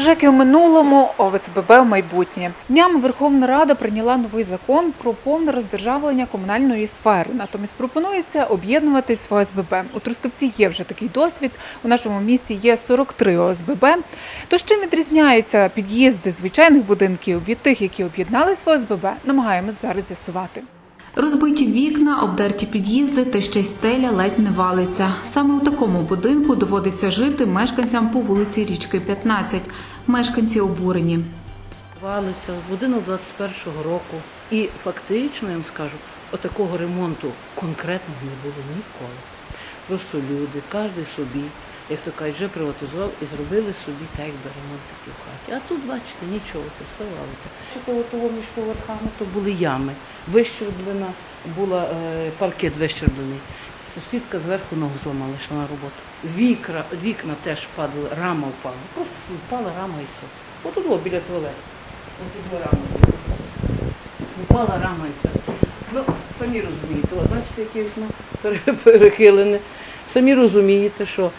ЖЕКи у минулому, ОВЦББ в майбутнє. Днями Верховна Рада прийняла новий закон про повне роздержавлення комунальної сфери. Натомість пропонується об'єднуватись в ОСББ. У Трускавці є вже такий досвід. У нашому місті є 43 ОСББ. Тож чим відрізняються під'їзди звичайних будинків від тих, які об'єднались в ОСББ, намагаємось зараз з'ясувати. Розбиті вікна, обдерті під'їзди та ще й стеля ледь не валиться. Саме у такому будинку доводиться жити мешканцям по вулиці Річки 15. Мешканці обурені. Валиться будинок 21-го року. І фактично, я вам скажу, отакого ремонту конкретного не було ніколи. Просто люди, кожен собі, як то кажуть, вже приватизував і зробили собі так, якби ремонт такий в хаті. А тут, бачите, нічого, це все валиться. Ще того, між поверхами то були ями. Вищерблена була е, паркет вищерблений. Сусідка зверху ногу зламала, йшла на роботу. Вікна, вікна теж падали, рама впала. Просто впала рама і все. Отут о, біля туалету. Отут о, рама. Впала рама і все. Ну, самі розумієте, бачите, яке вікно пере- перехилене. Самі розумієте, що,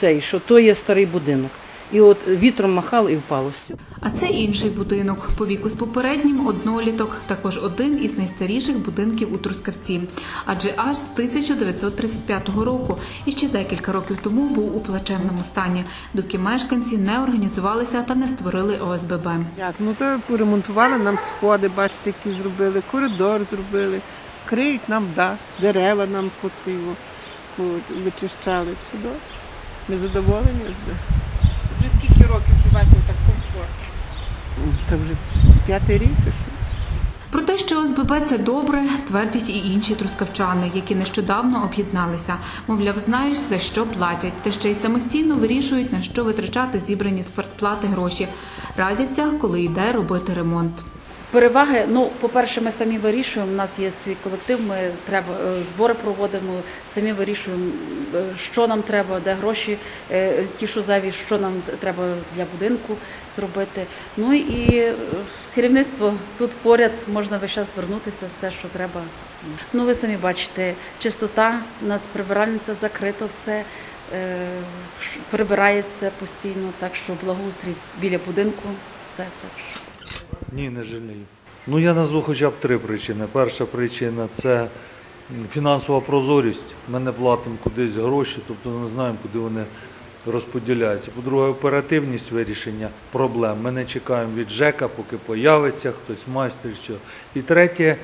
цей, що то є старий будинок. І от вітром махало і впало. Все. А це інший будинок. По віку з попереднім одноліток, також один із найстаріших будинків у Трускавці. Адже аж з 1935 року і ще декілька років тому був у плачевному стані, доки мешканці не організувалися та не створили ОСББ. Як? Ну то поремонтували нам сходи, бачите, які зробили, коридор зробили, криють нам дах, дерева нам поциво, вичищали. Все добре. Ми задоволені. вже. Вже скільки років живете так комфортно? Це вже п'ятий рік. що? Про те, що ОСББ це добре, твердять і інші трускавчани, які нещодавно об'єдналися. Мовляв, знають за що платять, та ще й самостійно вирішують на що витрачати зібрані з квартплати гроші. Радяться, коли йде робити ремонт. Переваги, ну, по-перше, ми самі вирішуємо. У нас є свій колектив, ми треба е, збори проводимо, самі вирішуємо, е, що нам треба, де гроші, е, ті, що зайві, що нам треба для будинку зробити. Ну і керівництво тут поряд можна весь час звернутися, все, що треба. Ну, ви самі бачите, чистота, у нас прибиральниця закрито все. Прибирається постійно, так що благоустрій біля будинку, все так що. Ні, не жалію. Ну я назву хоча б три причини. Перша причина це фінансова прозорість. Ми не платимо кудись гроші, тобто не знаємо, куди вони розподіляються. По-друге, оперативність вирішення проблем. Ми не чекаємо від ЖЕКа, поки появиться хтось майстер. Що. І третє,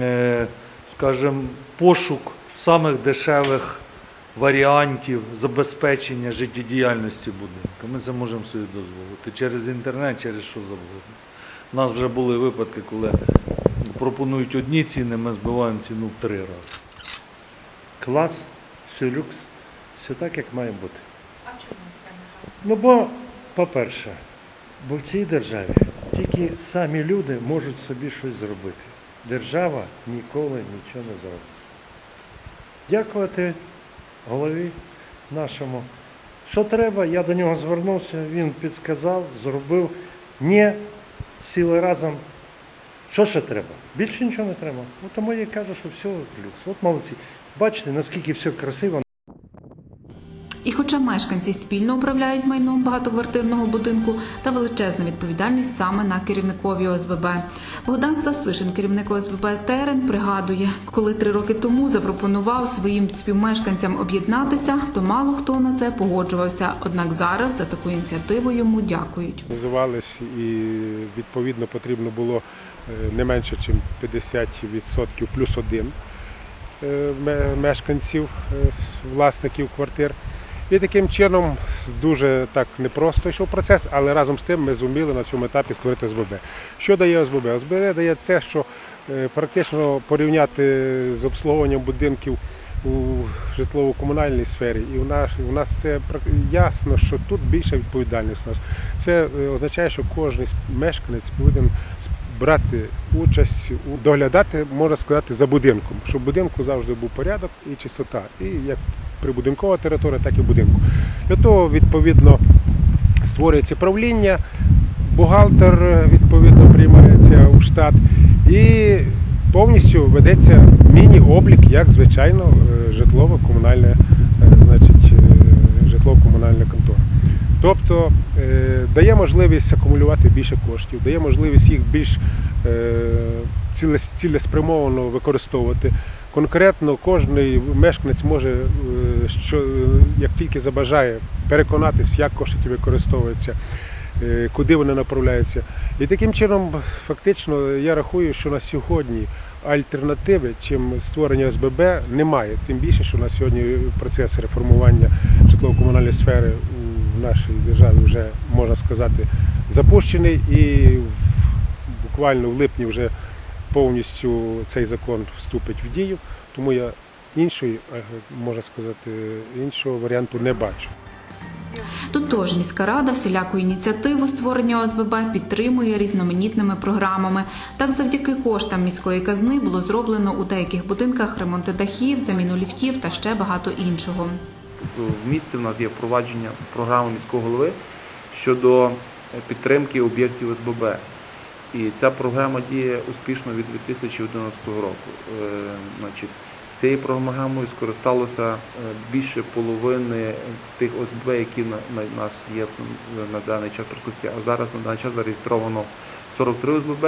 е, скажімо, пошук самих дешевих варіантів забезпечення життєдіяльності будинку. Ми це можемо собі дозволити через інтернет, через що завгодно. У нас вже були випадки, коли пропонують одні ціни, ми збиваємо ціну в три рази. клас, все люкс, все так, як має бути. А чому Ну, бо, по-перше, бо в цій державі тільки самі люди можуть собі щось зробити. Держава ніколи нічого не зробить. Дякувати голові нашому. Що треба, я до нього звернувся, він підсказав, зробив. Не сіли разом. Що ще треба? Більше нічого не треба. Тому я кажу, що все люкс. От молодці. Бачите, наскільки все красиво. І хоча мешканці спільно управляють майном багатоквартирного будинку, та величезна відповідальність саме на керівникові ОСББ. Богдан Стасишин, керівник ОСББ Терен, пригадує, коли три роки тому запропонував своїм співмешканцям об'єднатися, то мало хто на це погоджувався. Однак зараз за таку ініціативу йому дякують. Називались і відповідно потрібно було е, не менше, ніж 50% плюс один е, мешканців, е, власників квартир. І таким чином дуже так непросто йшов процес, але разом з тим ми зуміли на цьому етапі створити ОСББ. Що дає ОСББ? ОСББ дає це, що е, практично порівняти з обслуговуванням будинків у житлово-комунальній сфері. І у нас, у нас це ясно, що тут більша відповідальність у нас. Це е, означає, що кожен мешканець повинен брати участь доглядати, можна сказати, за будинком, щоб в будинку завжди був порядок і чистота. І як прибудинкова територія, так і будинку. Для того, відповідно, створюється правління, бухгалтер е, відповідно приймається у штат і повністю ведеться міні-облік, як звичайно, е, житлово-комунальне, е, значить, е, житлово-комунальна контора. Тобто дає можливість акумулювати більше коштів, дає можливість їх більш цілеспрямовано використовувати. Конкретно кожен мешканець може, що, як тільки забажає, переконатись, як кошти ті використовуються, е, куди вони направляються. І таким чином, фактично, я рахую, що на сьогодні альтернативи, чим створення ОСББ, немає. Тим більше, що на сьогодні процес реформування житлово-комунальної сфери у нашій державі вже можна сказати запущений, і буквально в липні вже повністю цей закон вступить в дію. Тому я іншої, е, можна сказати, іншого варіанту не бачу. Тотож міська рада всіляку ініціативу створення ОСББ підтримує різноманітними програмами. Так, завдяки коштам міської казни було зроблено у деяких будинках ремонти дахів, заміну ліфтів та ще багато іншого. Тобто в місті в нас є впровадження програми міського голови щодо е, підтримки об'єктів ОСББ. І ця програма діє успішно від 2011 року. Цією програмою скористалося е, більше половини тих ОСББ, які на, на нас є на даний час в А зараз на даний час зареєстровано 43 ОСББ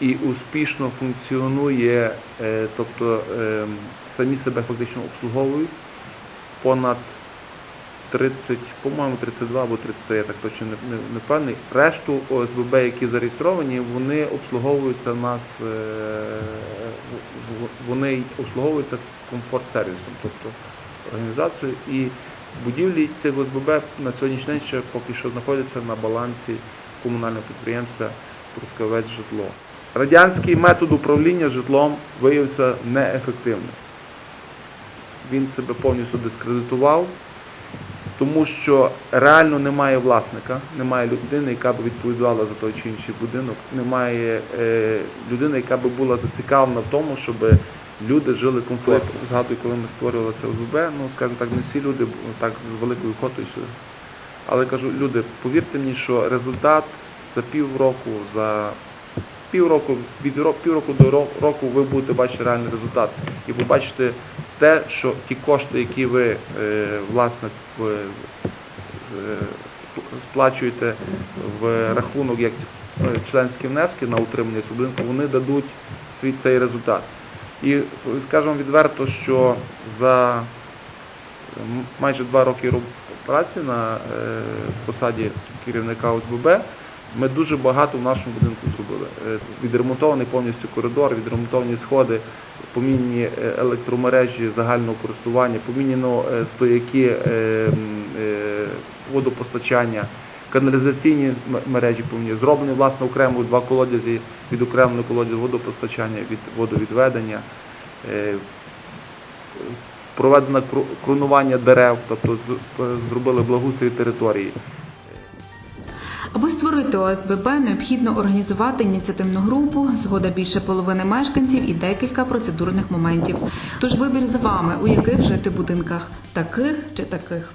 і успішно функціонує, е, тобто е, самі себе фактично обслуговують понад 30, по-моєму, 32 або 33, я так точно не, не, не впевнений. Решту ОСББ, які зареєстровані, вони обслуговуються нас, е, в- в- вони обслуговуються комфорт-сервісом, тобто організацією. І будівлі цих ОСББ на сьогоднішній день ще поки що знаходяться на балансі комунального підприємства Трускавець житло. Радянський метод управління житлом виявився неефективним він себе повністю дискредитував, тому що реально немає власника, немає людини, яка б відповідала за той чи інший будинок, немає е, людини, яка б була зацікавлена в тому, щоб люди жили комфортно. Згадую, коли ми створювали це ОСББ, ну скажімо так, не всі люди так з великою охотою йшли. Але кажу, люди, повірте мені, що результат за півроку, за півроку, від ро- півроку до року ви будете бачити реальний результат. І побачите те, що ті кошти, які ви е, власне в- е, сплачуєте в рахунок як е, членські внески на утримання цього будинку, вони дадуть свій цей результат. І е, скажемо відверто, що за майже два роки праці на е, посаді керівника ОСББ ми дуже багато в нашому будинку зробили. Е, Відремонтований повністю коридор, відремонтовані сходи, помінені е, електромережі загального користування, поміняно е, стояки водопостачання, каналізаційні мережі поміняні, зроблені власне окремо два колодязі, відокремлено колодязь водопостачання, від водовідведення. Проведено крунування дерев, тобто зробили благоустрій території. Аби створити ОСББ, необхідно організувати ініціативну групу, згода більше половини мешканців і декілька процедурних моментів. Тож вибір за вами, у яких жити будинках таких чи таких.